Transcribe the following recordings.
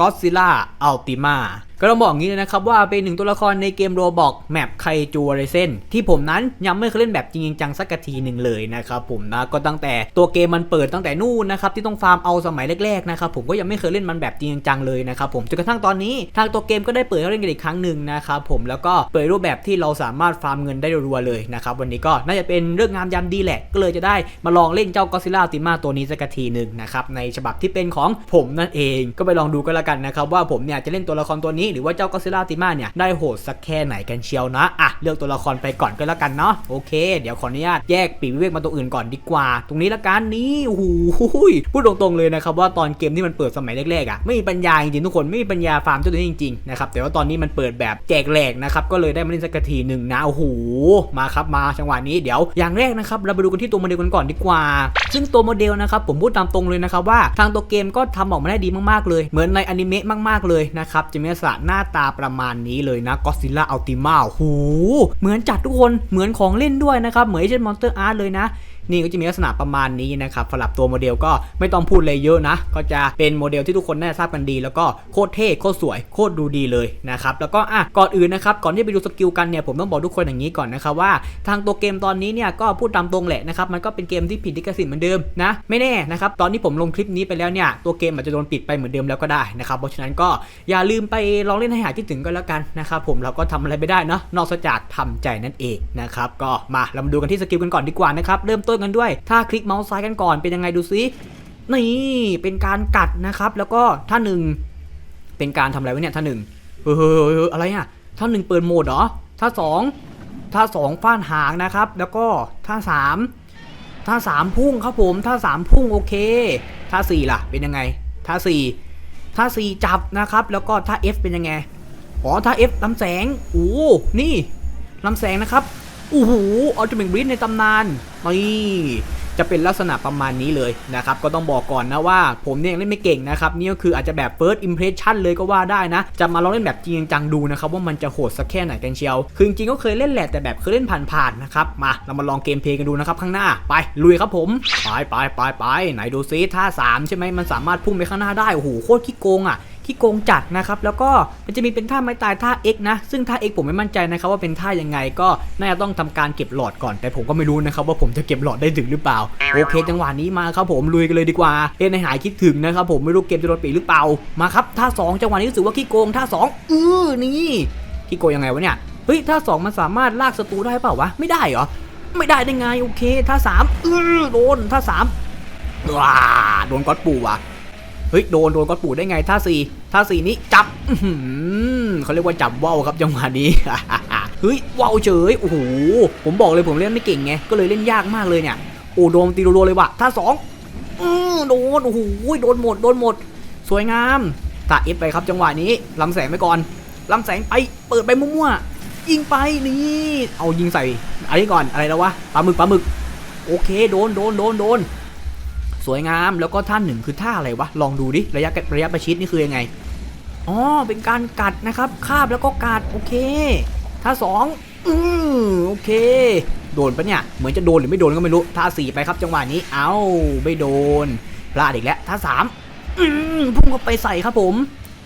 Godzilla Ultima ก็ต้องบอกอย่างนี้เลยนะครับว่าเป็นหนึ่งตัวละครในเกมโรบอกแมปไคจูไรเซนที่ผมนั้นยังไม่เคยเล่นแบบจริงจังสักทีหนึ่งเลยนะครับผมนะก็ตั้งแต่ตัวเกมมันเปิดตั้งแต่นู่นนะครับที่ต้องฟาร์มเอาสมัยแรกๆนะครับผมก็ยังไม่เคยเล่นมันแบบจริงจังเลยนะครับผมจนกระทั่งตอนนี้ทางตัวเกมก็ได้เปิดให้เล่นกันอีกครั้งหนึ่งนะครับผมแล้วก็เปิดรูปแบบที่เราสามารถฟาร์มเงินได้รัวๆเลยนะครับวันนี้ก็น่าจะเป็นเรื่องงามยามดีแหละก็เลยจะได้มาลองเล่นเจ้า Godzilla Ultima ตัวนี้สักทีหนึ่งนะครับในฉบับที่เป็นของผมนั่นเอง ก็ไปลองดูกันละกันนะครับว่าผมเนี่ยจะเล่นตัวละครตัวนี้หรือว่าเจ้า Godzilla Ultima เนี่ยได้โหดสักแค่ไหนกันเชียวนะอะเลือกตัวละครไปก่อนก็แล้วกันเนาะโอเค เดี๋ยวขออนุญาตแยกปีกวิเวกมาตัวอื่นก่อนดีกว่า ตรงนี้ละกันนี่โอ้โหพูดตรงๆเลยนะครับว่าตอนเกมที่มันเปิดสมัยแรกๆอะไม่มีปัญญาจริงๆทุกคนไม่มีปัญญาฟาร์มเจ้าตัวนี้จริงๆนะครับแต่ว่าตอนนี้มันเปิดแบบแจกแหลกนะครับก็เลยได้มาเล่นสักทีหนึ่งนะโอ้โหมาครับมาจังหวะนี้เดี๋ยวอย่างแรกนะครับเราไปดูกันที่ตัวโมเดลกันก่อนดีกว่า ซึ่งตัวโมเดลนะครับผมพูดตามตรงเลยนะครับว่าทางตัวเกมก็ทำออกมาได้ดีมากๆเลย เหมือนในอนิเมะมากๆเลยนะครับจะมีลักษณะหน้าตาประมาณนี้เลยนะ Godzilla Ultima โอ้โหเหมือนจัดทุกคนเหมือนของเล่นด้วยนะครับ เหมือนเช่นมอนสเตอร์อาร์ตเลยนะ นี่ก็จะมีลักษณะประมาณนี้นะครับสำหรับตัวโมเดลก็ไม่ต้องพูดเลยเยอะนะ ก็จะเป็นโมเดลที่ทุกคนน่าจะทราบกันดี แล้วก็โคตรเท่โคตรสวยโคตรดูดีเลยนะครับแล้วก็อะก่อนอื่นนะครับก่อนที่ไปดูสกิลกันเนี่ยผมต้องบอกทุกคนอย่างนี้ก่อนนะครับว่า ทางตัวเกมตอนนี้เนี่ยก็พูดตามตรงแหละนะครับมันก็เป็นเกมที่ผิดลิขสิทธิ์เหมือนเดิมนะไม่แน่นะครับตอนที่ผมลงคลิปนี้ไปแล้วเนี่ยตัวเกมอาจจะโดนปิดไปเหมือนเดิมแล้วก็ได้นะครับเพราะฉะนั้นก็อย่าลืมไปลองเล่นให้หายคิดถึงกันแล้วกันนะครับผมเราก็ทำอะไรไม่ได้เนาะนอกจากทำใจนั่นเองนะครับก็มาเรามาดูกันที่สกิลกันก่อนดีกว่านะครับเริ่มต้นกันด้วย ถ้าคลิกเมาส์ซ้ายกันก่อนเป็นยังไงดูซินี่เป็นการกัดนะครับ แล้วก็ท่าหนึ่งเป็นการทำอะไรวะเนี่ยท่าหนึ่งเฮ้ยอะไรอะท่าหนึ่งเปิดโหมดเหรอท่าสองท่าสองฟ้านหางนะครับ แล้วก็ท่าสามท่าสามพุ่งครับผมท่าสามพุ่งโอเคท่าสี่ล่ะ เป็นยังไงท่าสี่ท่าสี่จับนะครับ แล้วก็ท่า F เป็นยังไงอ๋อท่า F ลำแสงโอ้นี่ลำแสงนะครับ โอ้โหอัลติเมทบริดในตำนานนี่จะเป็นลักษณะประมาณนี้เลยนะครับ ก็ต้องบอกก่อนนะว่า ผมเนี่ยยังเล่นไม่เก่งนะครับ นี่ก็คืออาจจะแบบ first impression เลยก็ว่าได้นะ จะมาลองเล่นแบบจริงจังดูนะครับ ว่ามันจะโหดสักแค่ไหนกันเชียว คือจริงก็เคยเล่นแหละแต่แบบเคยเล่นผ่านๆนะครับ มาเรามาลองเกมเพลย์กันดูนะครับ ข้างหน้าไปลุยครับผม ไปไปไปไปไหนดูซิท่าสามใช่ไหมมันสามารถพุ่งไปข้างหน้าได้โอ้โหโคตรขี้โกงอะ ที่โกงจัดนะครับ แล้วก็มันจะมีเป็นท่าไม้ตายท่า X นะ ซึ่งท่า X ผมไม่มั่นใจนะครับว่าเป็นท่ายังไงก็น่าจะต้องทำการเก็บหลอดก่อน แต่ผมก็ไม่รู้นะครับว่าผมจะเก็บหลอดได้ถึงหรือเปล่า โอเค จังหวะนี้มาครับผมลุยกันเลยดีกว่าเล่นในหายคิดถึงนะครับผมไม่รู้เกมจะโดนปีหรือเปล่า มาครับท่าสองจังหวะนี้รู้สึกว่าขี้โกงท่าสองอือนี่ขี้โกงยังไงวะเนี่ย เฮ้ยท่าสองมันสามารถลากศัตรูได้เปล่าวะ ไม่ได้เหรอ ไม่ได้ได้ไงโอเคท่าสามอือโดนท่าสามว้าโดนก๊อตปูว่ะ เฮ้ยโดนโดนก๊อตปู่ได้ไงท่าสี่ท่าสี่นี้จับอื้อหือเขาเรียกว่าจับว่าวครับจังหวะนี้เฮ้ยว่าวเฉยโอ้โหผมบอกเลยผมเล่นไม่เก่งไงก็เลยเล่นยากมากเลยเนี่ยโอ้โดนตีรัวๆเลยว่ะท่าสองอืโดนโอ้โหโดนหมดโดนหมด สวยงามตาเอฟไปครับจังหวะนี้ลำแสงไปก่อนลำแสงไปเปิดไปมั่วๆยิงไปนี่เอายิงใส่อันนี้ก่อนอะไรแล้ววะปลาหมึกปลาหมึก โอเคโดนโดนโดนโดน วยงาม แล้วก็ท่าหนึ่งคือท่าอะไรวะ ลองดูดิ ระยะระยะประชิดนี่คือยังไง อ๋อ เป็นการกัดนะครับ คาบแล้วก็กัด โอเค ท่าสองอือโอเค โดนปะเนี่ย เหมือนจะโดนหรือไม่โดนก็ไม่รู้ ท่าสี่ไปครับจังหวะนี้ เอ้า ไม่โดน พลาดอีกแล้ว ท่าสามอืมพุ่งเข้าไปใส่ครับผม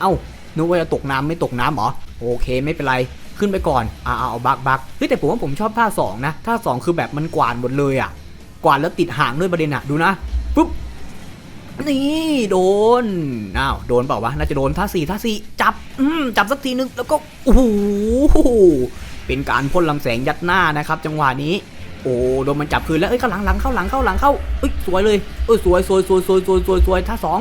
เอ้า นึกว่าจะตกน้ำไม่ตกน้ำหรอ โอเค ไม่เป็นไรขึ้นไปก่อน อ่าเอาบักบักเฮ้ยแต่ผมว่าผมชอบท่าสองนะ ท่าสองคือแบบมันกวาดหมดเลยอะ กวาดแล้วติดหางด้วยประเด็นอะดูนะ ปุ๊บนี่โดน อ้าว โดนเปล่าวะ น่าจะโดนท่าสี่ท่าสี่จับ อืม จับสักทีนึง แล้วก็ โอ้โห เป็นการพ่นลำแสงยัดหน้านะครับ จังหวะนี้ โอ้ โดนมันจับคืนแล้ว เอ้ย เข้าหลังหลังเข้าหลังเข้าหลังเข้าเอ้ย สวยเลย เอ้ย สวยสวยสวยสวยสวยสวยสวยท่าสอง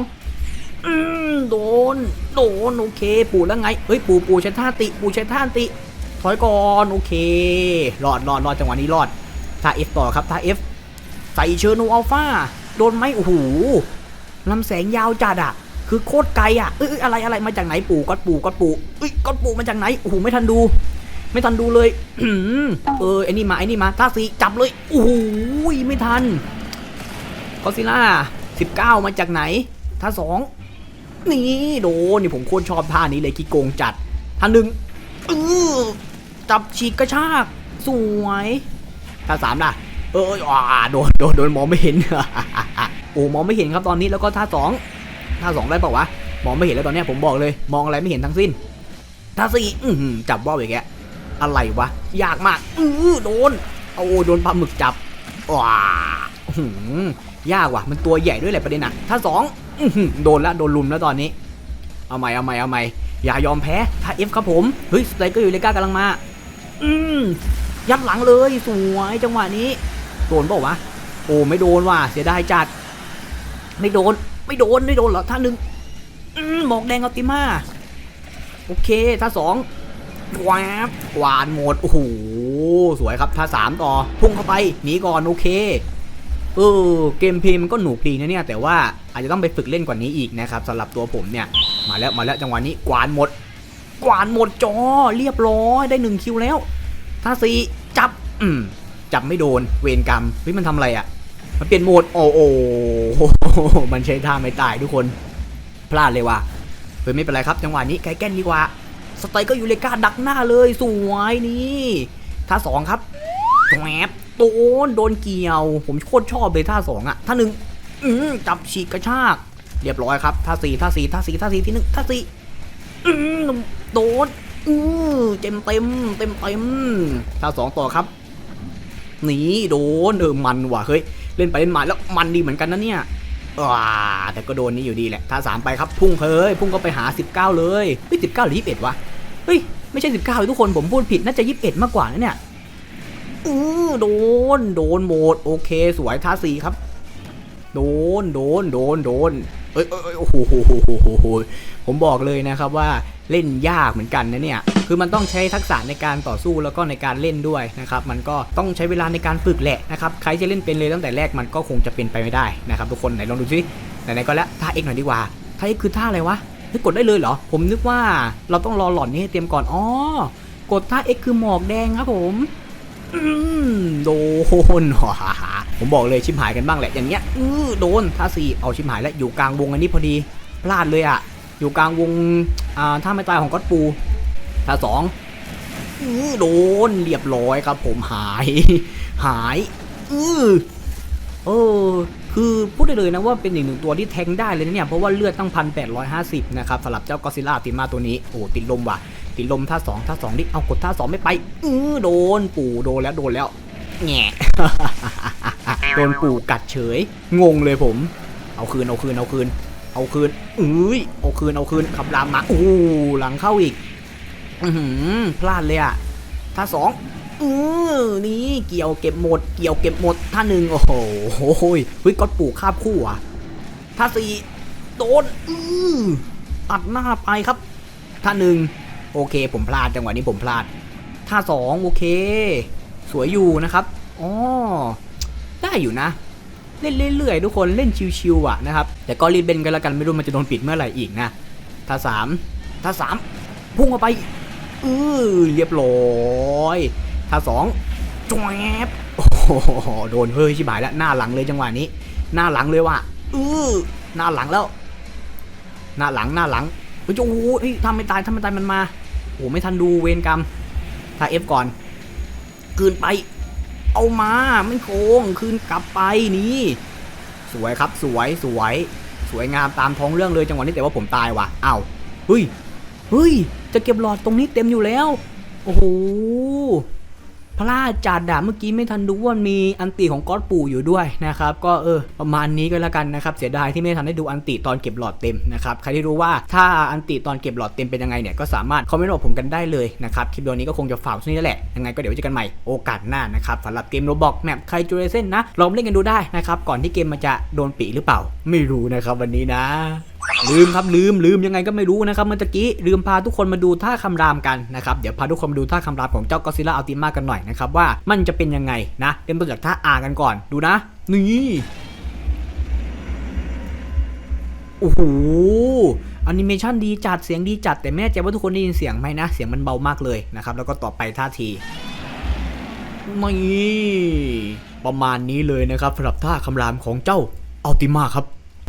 อืม โดน โดน โอเค ปู่แล้วไง เฮ้ย ปู่ปู่ใช้ท่าติ ปู่ใช้ท่าติ ถอยก่อน โอเค รอดรอดรอดจังหวะนี้รอด ท่า F ต่อครับ ท่า F ใส่เชอร์โนอัลฟา โดนไหมโอ้โหลำแสงยาวจัดอะคือโคตรไกลอะเอ้ยเอ้ยอะไรอะไรมาจากไหนปู่ก็ปู่ก็ปู่เอ้ยก็ปู่มาจากไหนโอ้โหไม่ทันดู ไม่ทันดูเลยเออไอ้นี่มาไอ้นี่มาท่าสีจับเลยโอ้โหไม่ทันกอซิล่าสิบเก้ามาจากไหนท่าสองนี่โดนนี่ผมโคตรชอบท่านี้เลยขี้โกงจัดท่าหนึ่งเออจับฉีกกระชาก สวยท่าสามล่ะ เอออ่าโดนโดนโดนมองไม่เห็นโอ้มองไม่เห็นครับตอนนี้แล้วก็ท่าสองท่าสองได้ปล่าวะมองไม่เห็นแล้วตอนนี้ผมบอกเลย มองอะไรไม่เห็นทั้งสิ้นท่าสี่อื้อหือจับว่าวอย่างเงี้ยอะไรวะยากมากอื้อโดนโอ้โดนปลาหมึกจับว้าหือยากว่ะ มันตัวใหญ่ด้วยแหละประเด็นนะถ้าสองอื้อหือโดนแล้วโดนลุมแล้วตอนนี้ เอาใหม่เอาใหม่เอาใหม่อย่ายอมแพ้ถ้าเอฟครับผม เฮ้ยสไตรเกอร์อยู่เลก้ากำลังมา อืมยัดหลังเลย สวยจังหวะนี้ โดนเปล่าวะ โอ้ไม่โดนว่ะเสียดายจัด ไม่โดน ไม่โดนไม่โดนเหรอท่าหนึ่งหมอกแดงอัลติมาโอเคท่าสองวาบหวานหมดโอ้โหสวยครับท่าสามต่อ พุ่งเข้าไปหนีก่อนโอเคเออเกมเพลย์มันก็หนุกดีนะเนี่ยแต่ว่าอาจจะต้องไปฝึกเล่นกว่านี้อีกนะครับสำหรับตัวผมเนี่ยมาแล้วมาแล้วจังหวะนี้กวาดหมด กวาดหมดจอเรียบร้อยได้หนึ่งคิวแล้วท่าสี่จับ อืม จับไม่โดนเวรกรรมเฮ้ยมันทำอะไรอะ่ะ มันเปลี่ยนโหมดโอ้โหมันใช้ท่าไม่ตายทุกคนพลาดเลยว่ะเฮ้ยไม่เป็นไรครับจังหวะนี้ไกแกนดีกว่าสไตล์ก็อยู่เลกาดักหน้าเลยสวยนี่ท่าสองครับแหวบโดนโดนเกี่ยว ผมโคตรชอบเลยท่าสองอะท่าหนึ่งจับฉีกกระชาก เรียบร้อยครับท่าสี่ท่าสี่ท่าสี่ท่าสี่ที่หนึ่งท่าสี่โดนอือเต็มเต็มเต็มเต็มท่าสองต่อครับ นีโดนเออมันว่ะเฮ้ยเล่นไปเล่นมาแล้วมันดีเหมือนกันนะเนี่ยว้าแต่ก็โดนนี่อยู่ดีแหละท่าสามไปครับพุ่งเฮ้ยพุ่งก็ไปหา 19 เลยเฮ้ยสิบเก้าหรือยี่สิบเอ็ดวะเฮ้ยไม่ใช่19เลยทุกคนผมพูดผิดน่าจะ21มากกว่านะเนี่ยอือโดนโดนโหมดโอเค สวยท่าสี่ครับ โดนโดนโดนโดน เอ้ยโอ้โหโหโหโหโหโหผมบอกเลยนะครับว่าเล่นยากเหมือนกันนะเนี่ย คือมันต้องใช้ทักษะในการต่อสู้แล้วก็ในการเล่นด้วยนะครับ มันก็ต้องใช้เวลาในการฝึกแหละนะครับ ใครจะเล่นเป็นเลยตั้งแต่แรกมันก็คงจะเป็นไปไม่ได้นะครับทุกคนไหนลองดูสิไหนๆก็แล้วท่าเอกหน่อยดีกว่าท่าเอกคือท่าอะไรวะเฮ้กดได้เลยเหรอ ผมนึกว่าเราต้องรอหล่อนนี้ให้เตรียมก่อน อ๋อ กดท่าเอกคือหมอกแดงครับผม โดนผมบอกเลยชิมหายกันบ้างแหละอย่างเงี้ยอือโดนท่าสี่เอาชิมหายแล้วอยู่กลางวงอันนี้พอดีพลาดเลยอะ อยู่กลางวงอ่าท่าไม่ตายของก๊อตปูท่าสองอือโดนเรียบร้อยครับ ผมหาย หายอือเออคือพูดได้เลยนะว่าเป็นอีกหนึ่งตัวที่แทงได้เลยนะเนี่ย เพราะว่าเลือดตั้งพันแปดร้อยห้าสิบนะครับสำหรับเจ้ากอซิล่าติมาตัวนี้ โอ้ติดลมว่ะ ติลมท่าสองท่าสองดิเอากดท่าสองไม่ไปอือโดนปู่โดนแล้วโดนแล้วแง่โดนปู่กัดเฉย งงเลยผม เอาคืนเอาคืนเอาคืน เอาคืนเอ้ยเอาคืนเอาคืนขับลามมาโอ้หลังเข้าอีกอืพลาดเลยอะท่าสองอือนี่เกี่ยวเก็บหมด เกี่ยวเก็บหมดท่าหนึ่งโอ้โหเฮ้ยก็ปู่คาบคู่อะท่าสี่โดนอือตัดหน้าไปครับ ท่าหนึ่ง โอเค ผมพลาดจังหวะนี้ผมพลาด ท่าสองโอเค สวยอยู่นะครับอ๋อได้อยู่นะ เล่นเรื่อยๆทุกคนเล่นชิวๆอะนะครับ แต่ก็รีบเบนกันแล้วกันไม่รู้มันจะโดนปิดเมื่อไหร่อีกนะท่าสามท่าสามพุ่งเข้าไปอือเรียบร้อยท่าสองจวบโอ้โหโดนเฮ้ยชิบหายแล้วหน้าหลังเลยจังหวะนี้ หน้าหลังเลยว่ะอือหน้าหลังแล้ว หน้าหลังหน้าหลังเฮ้ยโอ้โหเฮ้ยทำไม่ตายทำไม่ตายมันมา โอ้ไม่ทันดูเวรกรรมถ้าเอฟก่อน คืนไป เอามาไม่โกงคืนกลับไปนี่สวยครับสวยสวย สวยงามตามท้องเรื่องเลยจังหวะนี้แต่ว่าผมตายว่ะอ้าวเฮ้ยเฮ้ยจะเก็บหลอดตรงนี้เต็มอยู่แล้ว โอ้โห พลาดจัดอะเมื่อกี้ไม่ทันดูว่ามีอันติของก๊อตปู่อยู่ด้วยนะครับก็เออประมาณนี้ก็แล้วกันนะครับเสียดายที่ไม่ทันได้ดูอันติตอนเก็บหลอดเต็มนะครับใครที่รู้ว่าถ้าอันติตอนเก็บหลอดเต็มเป็นยังไงเนี่ยก็สามารถคอมเมนต์บอกผมกันได้เลยนะครับคลิปวิดีโอนี้ก็คงจะฝากเท่านี้แหละยังไงก็เดี๋ยวเจอกันใหม่โอกาสหน้านะครับสำหรับเกมโรบอกแมปใครจูเลเซนนะลองเล่นกันดูได้นะครับก่อนที่เกมมันจะโดนปีหรือเปล่า ไม่รู้นะครับวันนี้นะ ลืมครับลืมลืมยังไงก็ไม่รู้นะครับเมื่อกี้ลืมพาทุกคนมาดูท่าคำรามกันนะครับเดี๋ยวพาทุกคนมาดูท่าคำรามของเจ้าก็ซิล่าอัลติมากันหน่อยนะครับว่ามันจะเป็นยังไงนะเริ่มต้นจากท่าอากันก่อนดูนะนี่โอ้โหอนิเมชันดีจัดเสียงดีจัดแต่แม่ใจว่าทุกคนได้ยินเสียงไหมนะ เสียงมันเบามากเลยนะครับแล้วก็ต่อไปท่าทีนี่ประมาณนี้เลยนะครับสำหรับท่าคำรามของเจ้าอัลติมาครับ